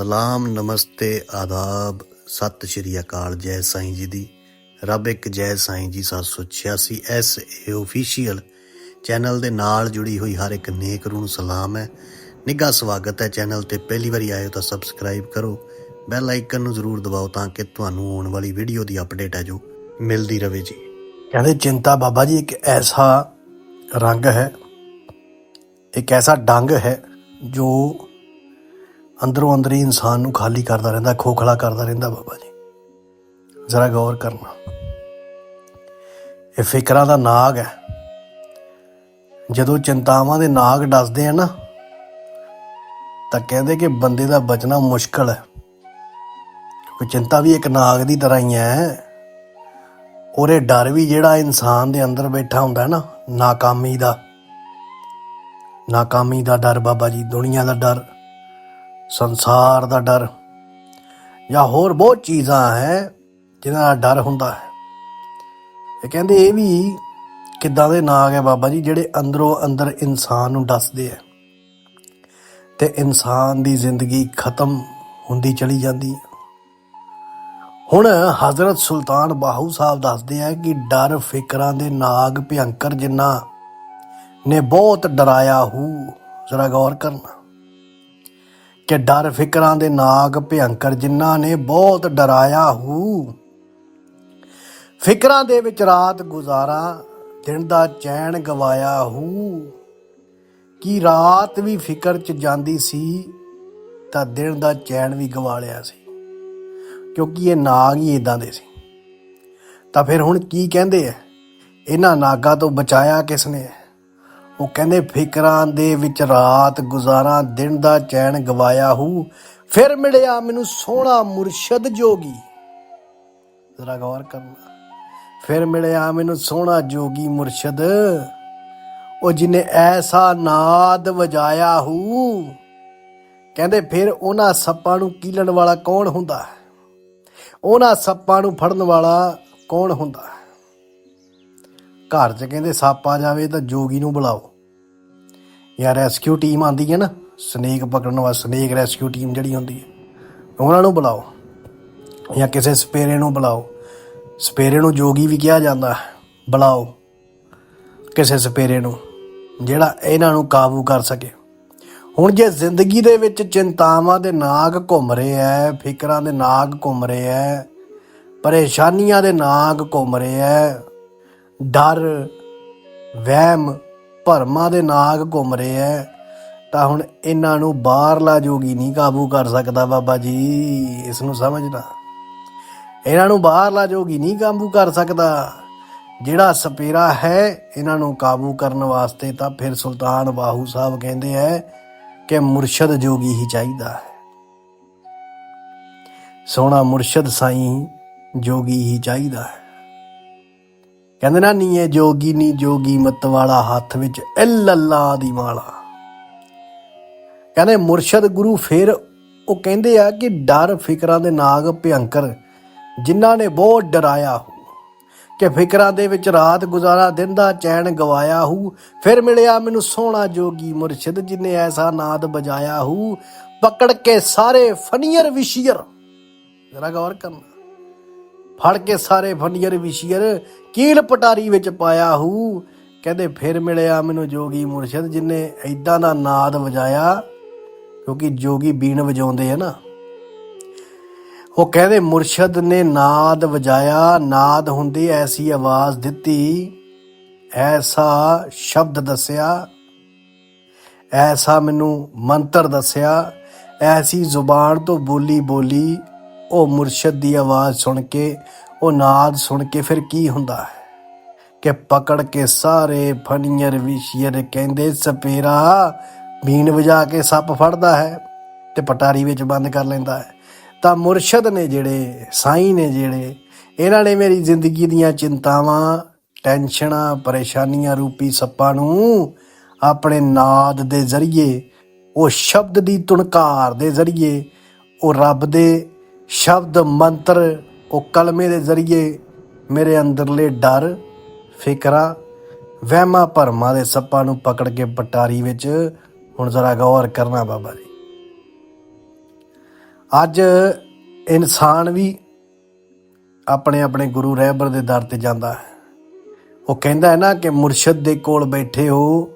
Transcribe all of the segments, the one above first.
ਸਲਾਮ, ਨਮਸਤੇ, ਆਦਾਬ। ਸਤਿ ਸ਼੍ਰੀ ਅਕਾਲ, ਜੈ ਸਾਈਂ ਜੀ ਦੀ। ਰੱਬ ਇੱਕ ਜੈ ਸਾਈਂ ਜੀ 786 ਐਸ ਏ ਅਫੀਸ਼ੀਅਲ ਚੈਨਲ ਦੇ ਨਾਲ ਜੁੜੀ ਹੋਈ ਹਰ ਇੱਕ ਨੇਕ ਰੂਹ ਨੂੰ ਸਲਾਮ ਹੈ। ਨਿੱਘਾ ਸਵਾਗਤ ਹੈ ਚੈਨਲ ਤੇ ਪਹਿਲੀ ਵਾਰੀ ਆਏ ਹੋ ਤਾਂ ਸਬਸਕ੍ਰਾਈਬ ਕਰੋ। ਬੈਲ ਆਈਕਨ ਨੂੰ ਜ਼ਰੂਰ ਦਬਾਓ ਤਾਂ ਕਿ ਤੁਹਾਨੂੰ ਆਉਣ ਵਾਲੀ ਵੀਡੀਓ ਦੀ ਅਪਡੇਟ ਹੈ ਜੋ ਮਿਲਦੀ ਰਹੇ ਜੀ। ਕਹਿੰਦੇ ਚਿੰਤਾ ਬਾਬਾ ਜੀ, ਇੱਕ ਐਸਾ ਰੰਗ ਹੈ, ਇੱਕ ਐਸਾ ਡੰਗ ਹੈ ਜੋ ਅੰਦਰੋਂ ਅੰਦਰ ਹੀ ਇਨਸਾਨ ਨੂੰ ਖਾਲੀ ਕਰਦਾ ਰਹਿੰਦਾ, ਖੋਖਲਾ ਕਰਦਾ ਰਹਿੰਦਾ ਬਾਬਾ ਜੀ। ਜ਼ਰਾ ਗੌਰ ਕਰਨਾ। ਇਹ ਫਿਕਰਾਂ ਦਾ ਨਾਗ ਹੈ। ਜਦੋਂ ਚਿੰਤਾਵਾਂ ਦੇ ਨਾਗ ਡਸਦੇ ਆ ਨਾ, ਤਾਂ ਕਹਿੰਦੇ ਕਿ ਬੰਦੇ ਦਾ ਬਚਣਾ ਮੁਸ਼ਕਲ ਹੈ। ਕੋਈ ਚਿੰਤਾ ਵੀ ਇੱਕ ਨਾਗ ਦੀ ਤਰ੍ਹਾਂ ਹੀ ਹੈ। ਔਰ ਇਹ ਡਰ ਵੀ ਜਿਹੜਾ ਇਨਸਾਨ ਦੇ ਅੰਦਰ ਬੈਠਾ ਹੁੰਦਾ ਹੈ ਨਾ, ਨਾਕਾਮੀ ਦਾ। ਨਾਕਾਮੀ ਦਾ ਡਰ ਬਾਬਾ ਜੀ, ਦੁਨੀਆ ਦਾ ਡਰ। ਸੰਸਾਰ ਦਾ ਡਰ ਜਾਂ ਹੋਰ ਬਹੁਤ ਚੀਜ਼ਾਂ ਹੈ ਜਿਨ੍ਹਾਂ ਦਾ ਡਰ ਹੁੰਦਾ ਹੈ। ਇਹ ਕਹਿੰਦੇ ਇਹ ਵੀ ਕਿੱਦਾਂ ਦੇ ਨਾਗ ਹੈ ਬਾਬਾ ਜੀ ਜਿਹੜੇ ਅੰਦਰੋਂ ਅੰਦਰ ਇਨਸਾਨ ਨੂੰ ਦੱਸਦੇ ਆ ਤੇ ਇਨਸਾਨ ਦੀ ਜ਼ਿੰਦਗੀ ਖਤਮ ਹੁੰਦੀ ਚਲੀ ਜਾਂਦੀ ਹੈ। ਹੁਣ ਹਜ਼ਰਤ ਸੁਲਤਾਨ ਬਾਹੂ ਸਾਹਿਬ ਦੱਸਦੇ ਆ ਕਿ ਡਰ ਫਿਕਰਾਂ ਦੇ ਨਾਗ ਭਿਅੰਕਰ ਜਿੰਨਾ ਨੇ ਬਹੁਤ ਡਰਾਇਆ ਹੂ, ਜ਼ਰਾ ਗੌਰ ਕਰਨਾ। ਕਿ ਡਰ ਫਿਕਰਾਂ ਦੇ ਨਾਗ ਭਿਅੰਕਰ ਜਿਨ੍ਹਾਂ ਨੇ ਬਹੁਤ ਡਰਾਇਆ ਹੂ। ਫਿਕਰਾਂ ਦੇ ਵਿੱਚ ਰਾਤ ਗੁਜ਼ਾਰਾ, ਦਿਨ ਦਾ ਚੈਨ ਗਵਾਇਆ ਹੂ। ਕੀ ਰਾਤ ਵੀ ਫਿਕਰ ਚ ਜਾਂਦੀ ਸੀ, ਤਾਂ ਦਿਨ ਦਾ ਚੈਨ ਵੀ ਗਵਾ ਲਿਆ ਸੀ। ਕਿਉਂਕਿ ਇਹ ਨਾਗ ਹੀ ਇਦਾਂ ਦੇ ਸੀ। ਤਾਂ ਫਿਰ ਹੁਣ ਕੀ ਕਹਿੰਦੇ ਆ ਇਹਨਾਂ ਨਾਗਾਂ ਤੋਂ ਬਚਾਇਆ ਕਿਸ ਨੇ ਉਹ ਕਹਿੰਦੇ, ਫਿਕਰਾਂ ਦੇ ਵਿੱਚ ਰਾਤ ਗੁਜ਼ਾਰਾਂ, ਦਿਨ ਦਾ ਚੈਨ ਗਵਾਇਆ ਹੂ। ਫਿਰ ਮਿਲਿਆ ਮੈਨੂੰ ਸੋਹਣਾ ਮੁਰਸ਼ਦ ਜੋਗੀ। ਜ਼ਰਾ ਗੌਰ ਕਰਨਾ। ਫਿਰ ਮਿਲਿਆ ਮੈਨੂੰ ਸੋਹਣਾ ਜੋਗੀ ਮੁਰਸ਼ਦ। ਉਹ ਜਿਨੇ ਐਸਾ ਨਾਦ ਵਜਾਇਆ ਹੂ। ਕਹਿੰਦੇ, ਫਿਰ ਉਹਨਾਂ ਸੱਪਾਂ ਨੂੰ ਕੀਲਣ ਵਾਲਾ ਕੌਣ ਹੁੰਦਾ? ਉਹਨਾਂ ਸੱਪਾਂ ਨੂੰ ਫੜਨ ਵਾਲਾ ਕੌਣ ਹੁੰਦਾ? ਹੈ ਘਰ 'ਚ ਕਹਿੰਦੇ ਸੱਪ ਆ ਜਾਵੇ ਤਾਂ ਜੋਗੀ ਨੂੰ ਬੁਲਾਓ। ਜਾਂ ਰੈਸਕਿਊ ਟੀਮ ਆਂਦੀ ਹੈ ਨਾ ਸਨੇਕ ਪਕੜਨ ਵਾਸਤੇ ਸਨੇਕ ਰੈਸਕਿਊ ਟੀਮ ਜਿਹੜੀ ਹੁੰਦੀ ਹੈ, ਉਹਨਾਂ ਨੂੰ ਬੁਲਾਓ ਜਾਂ ਕਿਸੇ ਸਪੇਰੇ ਨੂੰ ਬੁਲਾਓ। ਸਪੇਰੇ ਨੂੰ ਜੋਗੀ ਵੀ ਕਿਹਾ ਜਾਂਦਾ ਹੈ ਬੁਲਾਓ ਕਿਸੇ ਸਪੇਰੇ ਨੂੰ, ਜਿਹੜਾ ਇਹਨਾਂ ਨੂੰ ਕਾਬੂ ਕਰ ਸਕੇ। ਹੁਣ ਜੇ ਜ਼ਿੰਦਗੀ ਦੇ ਵਿੱਚ ਚਿੰਤਾਵਾਂ ਦੇ ਨਾਗ ਘੁੰਮ ਰਹੇ ਐ, ਫਿਕਰਾਂ ਦੇ ਨਾਗ ਘੁੰਮ ਰਹੇ ਐ, ਪਰੇਸ਼ਾਨੀਆਂ ਦੇ ਨਾਗ ਘੁੰਮ ਰਹੇ ਐ ਡਰ, ਵਹਿਮ, ਭਰਮਾਂ ਦੇ ਨਾਗ ਘੁੰਮ ਰਹੇ ਐ। ਤਾਂ ਹੁਣ ਇਹਨਾਂ ਨੂੰ ਬਾਹਰਲਾ ਜੋਗੀ ਨਹੀਂ ਕਾਬੂ ਕਰ ਸਕਦਾ ਬਾਬਾ ਜੀ ਇਸ ਨੂੰ ਸਮਝਣਾ ਇਹਨਾਂ ਨੂੰ ਬਾਹਰਲਾ ਜੋਗੀ ਨਹੀਂ ਕਾਬੂ ਕਰ ਸਕਦਾ। ਜਿਹੜਾ ਸਪੇਰਾ ਹੈ, ਇਹਨਾਂ ਨੂੰ ਕਾਬੂ ਕਰਨ ਵਾਸਤੇ ਤਾਂ ਫਿਰ ਸੁਲਤਾਨ ਬਾਹੂ ਸਾਹਿਬ ਕਹਿੰਦੇ ਐ ਕਿ ਮੁਰਸ਼ਦ ਜੋਗੀ ਹੀ ਚਾਹੀਦਾ ਹੈ। ਸੋਹਣਾ ਮੁਰਸ਼ਦ ਸਾਈਂ ਜੋਗੀ ਹੀ ਚਾਹੀਦਾ ਹੈ। ਕਹਿੰਦੇ ਨਾ, ਨੀ ਇਹ ਜੋਗੀ, ਨੀ ਜੋਗੀ ਮਤ ਵਾਲਾ ਹੱਥ ਵਿੱਚ ਇਲੱਲਾ ਦੀ ਮਾਲਾ। ਕਹਿੰਦੇ ਮੁਰਸ਼ਦ ਗੁਰੂ ਫਿਰ ਉਹ ਕਹਿੰਦੇ ਆ ਕਿ ਡਰ ਫਿਕਰਾਂ ਦੇ ਨਾਗ ਭਿਅੰਕਰ, ਜਿਨ੍ਹਾਂ ਨੇ ਬਹੁਤ ਡਰਾਇਆ ਹੋ, ਕਿ ਫਿਕਰਾਂ ਦੇ ਵਿੱਚ ਰਾਤ ਗੁਜ਼ਾਰਾ ਦਿਨ ਦਾ ਚੈਨ ਗਵਾਇਆ ਹੂ, ਫਿਰ ਮਿਲਿਆ ਮੈਨੂੰ ਸੋਹਣਾ ਜੋਗੀ ਮੁਰਸ਼ਿਦ ਜਿਨੇ ਐਸਾ ਨਾਦ ਬਜਾਇਆ ਹੂ, ਪਕੜ ਕੇ ਸਾਰੇ ਫਨੀਅਰ ਵਿਸ਼ੀਅਰ। ਜ਼ਰਾ ਗੌਰ ਕਰਨਾ। ਫੜ ਕੇ ਸਾਰੇ ਫਨੀਅਰ ਵਿਸ਼ੀਅਰ ਕੀਲ ਪਟਾਰੀ ਵਿੱਚ ਪਾਇਆ ਹੂ। ਕਹਿੰਦੇ ਫਿਰ ਮਿਲਿਆ ਮੈਨੂੰ ਜੋਗੀ ਮੁਰਸ਼ਦ, ਜਿਨੇ ਐਦਾਂ ਦਾ ਨਾਦ ਵਜਾਇਆ, ਕਿਉਂਕਿ ਜੋਗੀ ਬੀਣ ਵਜਾਉਂਦੇ ਆ ਨਾ। ਉਹ ਕਹਿੰਦੇ ਮੁਰਸ਼ਦ ਨੇ ਨਾਦ ਵਜਾਇਆ, ਨਾਦ ਹੁੰਦੀ ਐਸੀ ਆਵਾਜ਼ ਦਿੱਤੀ, ਐਸਾ ਸ਼ਬਦ ਦੱਸਿਆ, ਐਸਾ ਮੈਨੂੰ ਮੰਤਰ ਦੱਸਿਆ, ਐਸੀ ਜ਼ੁਬਾਨ ਤੋਂ ਬੋਲੀ ਬੋਲੀ ਉਹ ਮੁਰਸ਼ਦ ਦੀ ਆਵਾਜ਼ ਸੁਣ ਕੇ, ਉਹ ਨਾਦ ਸੁਣ ਕੇ ਫਿਰ ਕੀ ਹੁੰਦਾ ਹੈ? ਕਿ ਪਕੜ ਕੇ ਸਾਰੇ ਫਨੀਅਰ ਵਿਸ਼ੀਅਰ ਕਹਿੰਦੇ, ਸਪੇਰਾ ਬੀਨ ਵਜਾ ਕੇ ਸੱਪ ਫੜਦਾ ਹੈ ਤੇ ਪਟਾਰੀ ਵਿੱਚ ਬੰਦ ਕਰ ਲੈਂਦਾ ਹੈ। ਤਾਂ ਮੁਰਸ਼ਦ ਨੇ ਜਿਹੜੇ, ਸਾਈਂ ਨੇ ਜਿਹੜੇ, ਇਹਨਾਂ ਨੇ ਮੇਰੀ ਜ਼ਿੰਦਗੀ ਦੀਆਂ ਚਿੰਤਾਵਾਂ, ਟੈਨਸ਼ਨਾਂ, ਪਰੇਸ਼ਾਨੀਆਂ ਰੂਪੀ ਸੱਪਾਂ ਨੂੰ ਆਪਣੇ ਨਾਦ ਦੇ ਜ਼ਰੀਏ, ਉਹ ਸ਼ਬਦ ਦੀ ਤੁਣਕਾਰ ਦੇ ਜ਼ਰੀਏ, ਉਹ ਰੱਬ ਦੇ ਸ਼ਬਦ ਮੰਤਰ ਉਹ ਕਲਮੇ ਦੇ ਜ਼ਰੀਏ ਮੇਰੇ ਅੰਦਰਲੇ ਡਰ, ਫਿਕਰਾ, ਵਹਿਮਾਂ ਭਰਮਾਂ ਦੇ ਸੱਪਾਂ ਨੂੰ ਪਕੜ ਕੇ ਪਟਾਰੀ ਵਿੱਚ, ਹੁਣ ਜ਼ਰਾ ਗੌਰ ਕਰਨਾ ਬਾਬਾ ਜੀ। ਅੱਜ ਇਨਸਾਨ ਵੀ ਆਪਣੇ ਆਪਣੇ ਗੁਰੂ ਰਹਿਬਰ ਦੇ ਦਰ ਤੇ ਜਾਂਦਾ ਹੈ। ਉਹ ਕਹਿੰਦਾ ਹੈ ਨਾ ਕਿ ਮੁਰਸ਼ਿਦ ਦੇ ਕੋਲ ਬੈਠੇ ਹੋ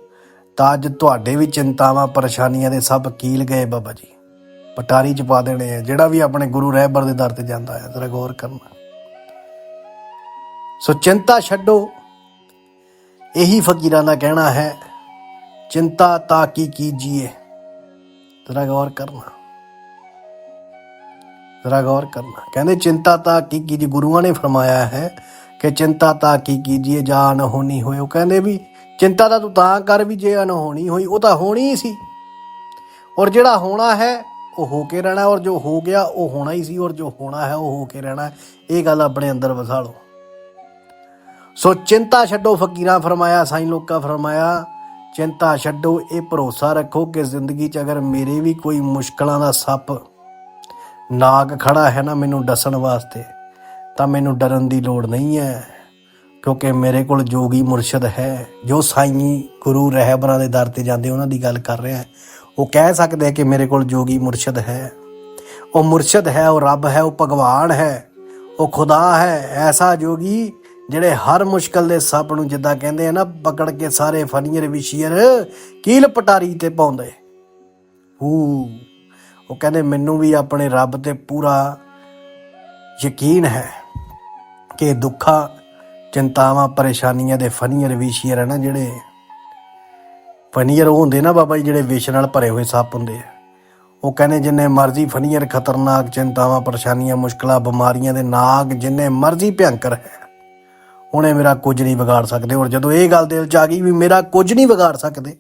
ਤਾਂ ਅੱਜ ਤੁਹਾਡੇ ਵੀ ਚਿੰਤਾਵਾਂ, ਪਰੇਸ਼ਾਨੀਆਂ ਦੇ ਸਭ ਕੀਲ ਗਏ ਬਾਬਾ ਜੀ। ਪਟਾਰੀ ਚ ਪਾ ਦੇਣੇ ਆ, ਜਿਹੜਾ ਵੀ ਆਪਣੇ ਗੁਰੂ ਰਹਿਬਰ ਦੇ ਦਰ ਤੇ ਜਾਂਦਾ ਹੈ ਜ਼ਰਾ ਗੌਰ ਕਰਨਾ। ਸੋ ਚਿੰਤਾ ਛੱਡੋ, ਇਹੀ ਫਕੀਰਾਂ ਦਾ ਕਹਿਣਾ ਹੈ, ਚਿੰਤਾ ਤਾਂ ਕੀ ਕੀਜੀਏ। ਜ਼ਰਾ ਗੌਰ ਕਰਨਾ। ਜ਼ਰਾ ਗੌਰ ਕਰਨਾ। ਕਹਿੰਦੇ ਚਿੰਤਾ ਤਾਂ ਕੀ ਕੀਜੀ ਗੁਰੂਆਂ ਨੇ ਫਰਮਾਇਆ ਹੈ ਕਿ ਚਿੰਤਾ ਤਾਂ ਕੀ ਕੀਜੀਏ, ਜਾਂ ਅਨਹੋਣੀ ਹੋਏ। ਉਹ ਕਹਿੰਦੇ ਵੀ ਚਿੰਤਾ ਤਾਂ ਤੂੰ ਤਾਂ ਕਰ ਵੀ, ਜੇ ਅਨਹੋਣੀ ਹੋਈ, ਉਹ ਤਾਂ ਹੋਣੀ ਹੀ ਸੀ। ਔਰ ਜਿਹੜਾ ਹੋਣਾ ਹੈ ਉਹ ਹੋ ਕੇ ਰਹਿਣਾ ਔਰ ਜੋ ਹੋ ਗਿਆ ਉਹ ਹੋਣਾ ਹੀ ਸੀ ਔਰ ਜੋ ਹੋਣਾ ਹੈ ਉਹ ਹੋ ਕੇ ਰਹਿਣਾ ਇਹ ਗੱਲ ਆਪਣੇ ਅੰਦਰ ਵਸਾ ਲਓ। ਸੋ ਚਿੰਤਾ ਛੱਡੋ ਫਕੀਰਾਂ ਫਰਮਾਇਆ, ਸਾਈਂ ਲੋਕਾਂ ਫਰਮਾਇਆ, ਚਿੰਤਾ ਛੱਡੋ, ਇਹ ਭਰੋਸਾ ਰੱਖੋ ਕਿ ਜ਼ਿੰਦਗੀ 'ਚ ਅਗਰ ਮੇਰੇ ਵੀ ਕੋਈ ਮੁਸ਼ਕਲਾਂ ਦਾ ਸੱਪ ਨਾਗ ਖੜਾ ਹੈ ਨਾ ਮੈਨੂੰ ਡਸਣ ਵਾਸਤੇ, ਤਾਂ ਮੈਨੂੰ ਡਰਨ ਦੀ ਲੋੜ ਨਹੀਂ ਹੈ, ਕਿਉਂਕਿ ਮੇਰੇ ਕੋਲ ਜੋਗੀ ਮੁਰਸ਼ਿਦ ਹੈ, ਜੋ ਸਾਈਂ ਗੁਰੂ ਰਹਿਬਰਾਂ ਦੇ ਦਰ ਤੇ ਜਾਂਦੇ ਉਹਨਾਂ ਦੀ ਗੱਲ ਕਰ ਰਿਹਾ ਉਹ ਕਹਿ ਸਕਦੇ ਕਿ ਮੇਰੇ ਕੋਲ ਜੋਗੀ ਮੁਰਸ਼ਿਦ ਹੈ। ਉਹ ਮੁਰਸ਼ਿਦ ਹੈ, ਉਹ ਰੱਬ ਹੈ, ਉਹ ਭਗਵਾਨ ਹੈ, ਉਹ ਖੁਦਾ ਹੈ, ਐਸਾ ਜੋਗੀ ਜਿਹੜੇ ਹਰ ਮੁਸ਼ਕਲ ਦੇ ਸੱਪ ਨੂੰ ਜਿੱਦਾਂ ਕਹਿੰਦੇ ਆ ਨਾ, ਪਕੜ ਕੇ ਸਾਰੇ ਫਨੀਅਰ ਵਿਸ਼ੀਅਰ ਕੀਲ ਪਟਾਰੀ ਤੇ ਪਾਉਂਦੇ। ਹੂ, ਉਹ ਕਹਿੰਦੇ ਮੈਨੂੰ ਵੀ ਆਪਣੇ ਰੱਬ ਤੇ ਪੂਰਾ ਯਕੀਨ ਹੈ ਕਿ ਦੁੱਖਾਂ, ਚਿੰਤਾਵਾਂ, ਪਰੇਸ਼ਾਨੀਆਂ ਦੇ ਫਨੀਅਰ ਵਿਸ਼ੀਅਰ ਹੈ ਨਾ ਜਿਹੜੇ ਫਨੀਅਰ ਉਹ ਹੁੰਦੇ ਨਾ ਬਾਬਾ ਜੀ ਜਿਹੜੇ ਵਿਸ਼ ਨਾਲ ਭਰੇ ਹੋਏ ਸੱਪ ਹੁੰਦੇ ਆ। ਉਹ ਕਹਿੰਦੇ ਜਿੰਨੇ ਮਰਜ਼ੀ ਫਨੀਅਰ, ਖਤਰਨਾਕ ਚਿੰਤਾਵਾਂ, ਪਰੇਸ਼ਾਨੀਆਂ, ਮੁਸ਼ਕਲਾਂ, ਬਿਮਾਰੀਆਂ ਦੇ ਨਾਗ ਜਿੰਨੇ ਮਰਜ਼ੀ ਭਿਅੰਕਰ ਹੈ ਉਹਨੇ ਮੇਰਾ ਕੁਝ ਨਹੀਂ ਵਿਗਾੜ ਸਕਦੇ। ਔਰ ਜਦੋਂ ਇਹ ਗੱਲ ਦਿਲ ਚ ਆ ਗਈ ਵੀ ਮੇਰਾ ਕੁਝ ਨਹੀਂ ਵਿਗਾੜ ਸਕਦੇ,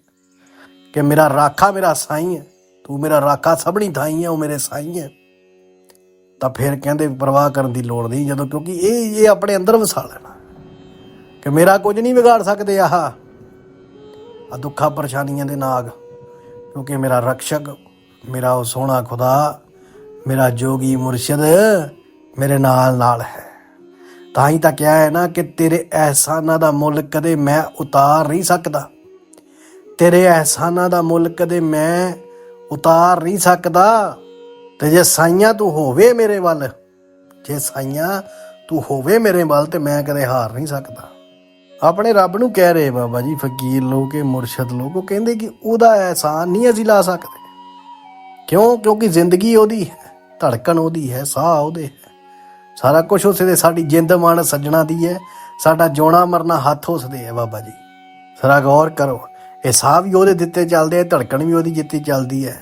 ਕਿ ਮੇਰਾ ਰਾਖਾ ਮੇਰਾ ਸਾਈਂ ਹੈ, ਤੂੰ ਮੇਰਾ ਰਾਖਾ ਸਭਣੀ ਥਾਈ ਹੈ, ਉਹ ਮੇਰੇ ਸਾਈਂ ਹੈ, ਤਾਂ ਫਿਰ ਕਹਿੰਦੇ ਪਰਵਾਹ ਕਰਨ ਦੀ ਲੋੜ ਨਹੀਂ, ਜਦੋਂ ਕਿਉਂਕਿ ਇਹ ਇਹ ਆਪਣੇ ਅੰਦਰ ਵਸਾ ਲੈਣਾ, ਕਿ ਮੇਰਾ ਕੁਝ ਨਹੀਂ ਵਿਗਾੜ ਸਕਦੇ, ਆਹ। ਆ ਦੁੱਖਾਂ ਪਰੇਸ਼ਾਨੀਆਂ ਦੇ ਨਾਗ, ਕਿਉਂਕਿ ਮੇਰਾ ਰਕਸ਼ਕ, ਮੇਰਾ ਉਹ ਸੋਹਣਾ ਖੁਦਾ, ਮੇਰਾ ਜੋਗੀ ਮੁਰਸ਼ਿਦ ਮੇਰੇ ਨਾਲ ਨਾਲ ਹੈ। ਤਾਂ ਹੀ ਤਾਂ ਕਿਹਾ ਹੈ ਨਾ ਕਿ ਤੇਰੇ ਅਹਿਸਾਨਾਂ ਦਾ ਮੁੱਲ ਕਦੇ ਮੈਂ ਉਤਾਰ ਨਹੀਂ ਸਕਦਾ। ਤੇਰੇ ਅਹਿਸਾਨਾਂ ਦਾ ਮੁੱਲ ਕਦੇ ਮੈਂ ਉਤਾਰ ਨਹੀਂ ਸਕਦਾ। ਤੇ ਜੇ ਸਾਈਆਂ ਤੂੰ ਹੋਵੇ ਮੇਰੇ ਵੱਲ, ਜੇ ਸਾਈਆਂ ਤੂੰ ਹੋਵੇ ਮੇਰੇ ਵੱਲ ਤੇ ਮੈਂ ਕਦੇ ਹਾਰ ਨਹੀਂ ਸਕਦਾ। ਆਪਣੇ ਰੱਬ ਨੂੰ ਕਹਿ ਰਹੇ ਬਾਬਾ ਜੀ, ਫਕੀਰ ਲੋਕ ਇਹ, ਮੁਰਸ਼ਦ ਲੋਕ, ਉਹ ਕਹਿੰਦੇ ਕਿ ਉਹਦਾ ਅਹਿਸਾਨ ਨਹੀਂ ਅਸੀਂ ਲਾ ਸਕਦੇ। ਕਿਉਂ? ਕਿਉਂਕਿ ਜ਼ਿੰਦਗੀ ਉਹਦੀ ਹੈ, ਧੜਕਣ ਉਹਦੀ ਹੈ, ਸਾਹ ਉਹਦੇ ਹੈ। ਸਾਰਾ ਕੁਝ ਉਸੇ ਦੇ, ਸਾਡੀ ਜਿੰਦ ਮਨ ਸੱਜਣਾ ਦੀ ਹੈ, ਸਾਡਾ ਜੋਣਾ ਮਰਨਾ ਹੱਥ ਉਸਦੇ ਹੈ ਬਾਬਾ ਜੀ। ਸਰਾ ਗੌਰ ਕਰੋ, ਇਹ ਸਾਹ ਵੀ ਉਹਦੇ ਦਿੱਤੇ ਚੱਲਦੇ ਹੈ ਧੜਕਣ ਵੀ ਉਹਦੀ ਜਿੱਤੀ ਚੱਲਦੀ ਹੈ।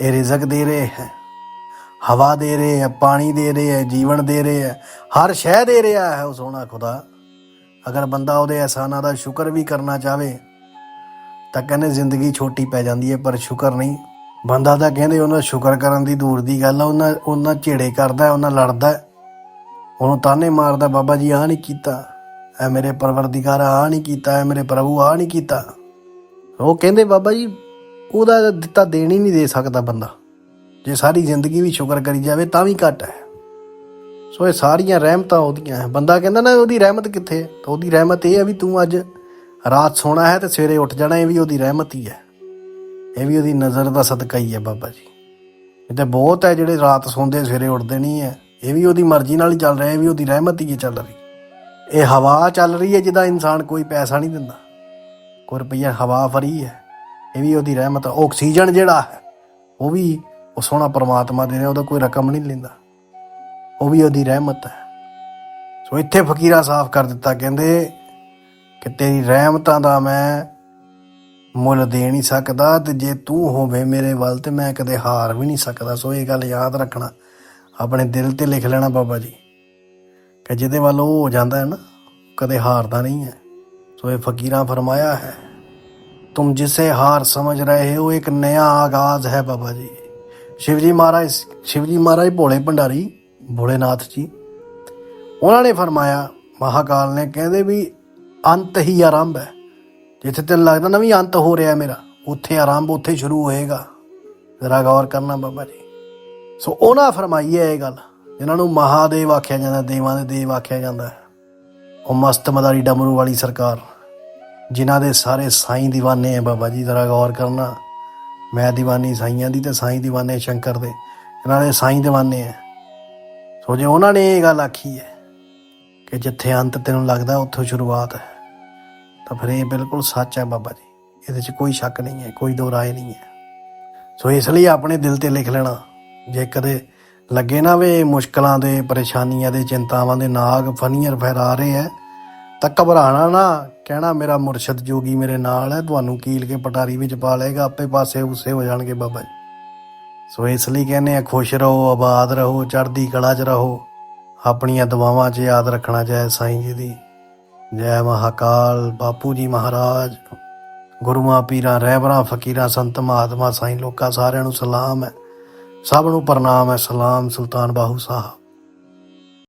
ਇਹ ਰਿਜ਼ਕ ਦੇ ਰਹੇ ਹੈ, ਹਵਾ ਦੇ ਰਹੇ ਹੈ, ਪਾਣੀ ਦੇ ਰਹੇ ਹੈ, ਜੀਵਨ ਦੇ ਰਹੇ ਹੈ, ਹਰ ਸ਼ੈ ਦੇ ਰਿਹਾ ਹੈ ਉਹ ਸੋਹਣਾ ਖੁਦਾ। ਅਗਰ ਬੰਦਾ ਉਹਦੇ ਅਹਿਸਾਨਾਂ ਦਾ ਸ਼ੁਕਰ ਵੀ ਕਰਨਾ ਚਾਵੇ ਤਾਂ ਕਹਿੰਦੇ ਜ਼ਿੰਦਗੀ ਛੋਟੀ ਪੈ ਜਾਂਦੀ ਹੈ, ਪਰ ਸ਼ੁਕਰ ਨਹੀਂ। ਬੰਦਾ ਤਾਂ ਕਹਿੰਦੇ ਉਹਨਾਂ ਸ਼ੁਕਰ ਕਰਨ ਦੀ ਦੂਰ ਦੀ ਗੱਲ ਆ, ਉਹਨਾਂ ਉਹਨਾਂ ਝੇੜੇ ਕਰਦਾ ਉਹਨਾਂ ਲੜਦਾ ਉਹਨੂੰ ਤਾਨੇ ਮਾਰਦਾ, ਬਾਬਾ ਜੀ ਆਹ ਨਹੀਂ ਕੀਤਾ। ਐ ਮੇਰੇ ਪਰਵਰਦੀਗਾਰ ਆਹ ਨਹੀਂ ਕੀਤਾ, ਐ ਮੇਰੇ ਪ੍ਰਭੂ ਆਹ ਨਹੀਂ ਕੀਤਾ। ਉਹ ਕਹਿੰਦੇ, ਬਾਬਾ ਜੀ, ਉਹਦਾ ਦਿੱਤਾ ਦੇਣ ਹੀ ਨਹੀਂ ਦੇ ਸਕਦਾ ਬੰਦਾ। ਜੇ ਸਾਰੀ ਜ਼ਿੰਦਗੀ ਵੀ ਸ਼ੁਕਰ ਕਰੀ ਜਾਵੇ, ਤਾਂ ਵੀ ਘੱਟ ਹੈ। ਸੋ ਇਹ ਸਾਰੀਆਂ ਰਹਿਮਤਾਂ ਉਹਦੀਆਂ ਹੈ। ਬੰਦਾ ਕਹਿੰਦਾ ਨਾ ਉਹਦੀ ਰਹਿਮਤ ਕਿੱਥੇ ਹੈ? ਤਾਂ ਉਹਦੀ ਰਹਿਮਤ ਇਹ ਹੈ ਵੀ ਤੂੰ ਅੱਜ ਰਾਤ ਸੋਣਾ ਹੈ ਤੇ ਸਵੇਰੇ ਉੱਠ ਜਾਣਾ, ਇਹ ਵੀ ਉਹਦੀ ਰਹਿਮਤ ਹੀ ਹੈ। ਇਹ ਵੀ ਉਹਦੀ ਨਜ਼ਰ ਦਾ ਸਦਕਾ ਹੀ ਹੈ ਬਾਬਾ ਜੀ। ਇਹ ਤਾਂ ਬਹੁਤ ਹੈ ਜਿਹੜੇ ਰਾਤ ਸੌਂਦੇ, ਸਵੇਰੇ ਉੱਠਦੇ ਨਹੀਂ ਹੈ। ਇਹ ਵੀ ਉਹਦੀ ਮਰਜ਼ੀ ਨਾਲ ਹੀ ਚੱਲ ਰਿਹਾ, ਇਹ ਵੀ ਉਹਦੀ ਰਹਿਮਤ ਹੀ ਹੈ ਚੱਲ ਰਹੀ। ਇਹ ਹਵਾ ਚੱਲ ਰਹੀ ਹੈ ਜਿਹਦਾ ਇਨਸਾਨ ਕੋਈ ਪੈਸਾ ਨਹੀਂ ਦਿੰਦਾ। ਕੋਈ ਰੁਪਈਆ ਹਵਾ ਫਰੀ ਹੈ। ਇਹ ਵੀ ਉਹਦੀ ਰਹਿਮਤ ਆਕਸੀਜਨ ਜਿਹੜਾ ਹੈ, ਉਹ ਵੀ ਉਹ ਸੋਹਣਾ ਪਰਮਾਤਮਾ ਦੇ ਰਿਹਾ, ਉਹਦਾ ਕੋਈ ਰਕਮ ਨਹੀਂ ਲੈਂਦਾ। ਉਹ ਵੀ ਉਹਦੀ ਰਹਿਮਤ ਹੈ ਸੋ ਇੱਥੇ ਫਕੀਰਾ ਸਾਫ਼ ਕਰ ਦਿੱਤਾ ਕਹਿੰਦੇ ਕਿ ਤੇਰੀ ਰਹਿਮਤਾਂ ਦਾ ਮੈਂ ਮੁੱਲ ਦੇ ਨਹੀਂ ਸਕਦਾ ਤੇ ਜੇ ਤੂੰ ਹੋਵੇ ਮੇਰੇ ਵੱਲ ਤੇ ਮੈਂ ਕਦੇ ਹਾਰ ਵੀ ਨਹੀਂ ਸਕਦਾ ਸੋ ਇਹ ਗੱਲ ਯਾਦ ਰੱਖਣਾ ਆਪਣੇ ਦਿਲ ਤੇ ਲਿਖ ਲੈਣਾ ਬਾਬਾ ਜੀ ਕਿ ਜਿਹਦੇ ਵੱਲ ਉਹ ਹੋ ਜਾਂਦਾ ਹੈ ਨਾ ਕਦੇ ਹਾਰਦਾ ਨਹੀਂ ਹੈ ਸੋ ਇਹ ਫਕੀਰਾਂ ਫਰਮਾਇਆ ਹੈ तुम जिसे हार समझ रहे हो एक नया आगाज है बाबा जी शिव जी महाराज शिव जी महाराज भोले भंडारी ਬੋਲੇਨਾਥ ਜੀ। ਉਹਨਾਂ ਨੇ ਫਰਮਾਇਆ, ਮਹਾਕਾਲ ਨੇ ਕਹਿੰਦੇ ਵੀ ਅੰਤ ਹੀ ਆਰੰਭ ਹੈ। ਜਿੱਥੇ ਤੈਨੂੰ ਲੱਗਦਾ ਨਾ ਵੀ ਅੰਤ ਹੋ ਰਿਹਾ ਮੇਰਾ, ਉੱਥੇ ਆਰੰਭ ਉੱਥੇ ਸ਼ੁਰੂ ਹੋਏਗਾ। ਜ਼ਰਾ ਗੌਰ ਕਰਨਾ ਬਾਬਾ ਜੀ। ਸੋ ਉਹਨਾਂ ਫਰਮਾਈ ਹੈ ਇਹ ਗੱਲ, ਜਿਨ੍ਹਾਂ ਨੂੰ ਮਹਾਦੇਵ ਆਖਿਆ ਜਾਂਦਾ, ਦੇਵਾਂ ਦੇ ਦੇਵ ਆਖਿਆ ਜਾਂਦਾ ਉਹ ਮਸਤ ਮਦਾਰੀ ਡਮਰੂ ਵਾਲੀ ਸਰਕਾਰ, ਜਿਨ੍ਹਾਂ ਦੇ ਸਾਰੇ ਸਾਈਂ دیਵਾਨੇ ਆ ਬਾਬਾ ਜੀ, ਜ਼ਰਾ ਗੌਰ ਕਰਨਾ। ਮੈਂ دیਵਾਨੀ ਸਾਈਆਂ ਦੀ ਤੇ ਸਾਈਂ دیਵਾਨੇ ਸ਼ੰਕਰ ਦੇ, ਇਹਨਾਂ ਦੇ ਸਾਈਂ دیਵਾਨੇ ਆ ਸੋ ਜੇ ਉਹਨਾਂ ਨੇ ਇਹ ਗੱਲ ਆਖੀ ਹੈ ਕਿ ਜਿੱਥੇ ਅੰਤ ਤੈਨੂੰ ਲੱਗਦਾ ਉੱਥੋਂ ਸ਼ੁਰੂਆਤ ਹੈ। ਤਾਂ ਫਿਰ ਇਹ ਬਿਲਕੁਲ ਸੱਚ ਹੈ ਬਾਬਾ ਜੀ। ਇਹਦੇ 'ਚ ਕੋਈ ਸ਼ੱਕ ਨਹੀਂ ਹੈ, ਕੋਈ ਦੋ ਰਾਏ ਨਹੀਂ ਹੈ। ਸੋ ਇਸ ਲਈ ਆਪਣੇ ਦਿਲ ਤੇ ਲਿਖ ਲੈਣਾ, ਜੇ ਕਦੇ ਲੱਗੇ ਨਾ ਵੀ ਮੁਸ਼ਕਲਾਂ ਦੇ, ਪਰੇਸ਼ਾਨੀਆਂ ਦੇ, ਚਿੰਤਾਵਾਂ ਦੇ ਨਾਗ ਫਨੀਅਰ ਫਹਿਰਾ ਰਹੇ ਹੈ, ਤਾਂ ਘਬਰਾਣਾ ਨਾ, ਕਹਿਣਾ ਮੇਰਾ ਮੁਰਸ਼ਿਦ ਜੋਗੀ ਮੇਰੇ ਨਾਲ ਹੈ, ਤੁਹਾਨੂੰ ਕੀਲ ਕੇ ਪਟਾਰੀ ਵਿੱਚ ਪਾ ਲਏਗਾ, ਆਪੇ ਪਾਸੇ ਉਸੇ ਹੋ ਜਾਣਗੇ ਬਾਬਾ ਜੀ। ਸੋ ਇਸ ਲਈ ਕਹਿੰਦੇ ਆ, ਖੁਸ਼ ਰਹੋ, ਆਬਾਦ ਰਹੋ, ਚੜ੍ਹਦੀ ਕਲਾ 'ਚ ਰਹੋ। ਆਪਣੀਆਂ ਦੁਆਵਾਂ 'ਚ ਯਾਦ ਰੱਖਣਾ ਜੈ ਸਾਈਂ ਜੀ ਦੀ। ਜੈ ਮਹਾਕਾਲ ਬਾਪੂ ਜੀ ਮਹਾਰਾਜ। ਗੁਰੂਆਂ ਪੀਰਾਂ ਰਹਿਬਰਾਂ ਫਕੀਰਾਂ, ਸੰਤ ਮਹਾਤਮਾ ਸਾਈਂ, ਲੋਕਾਂ ਸਾਰਿਆਂ ਨੂੰ ਸਲਾਮ ਹੈ। ਸਭ ਨੂੰ ਪ੍ਰਣਾਮ ਹੈ, ਸਲਾਮ ਸੁਲਤਾਨ ਬਾਹੂ ਸਾਹਿਬ।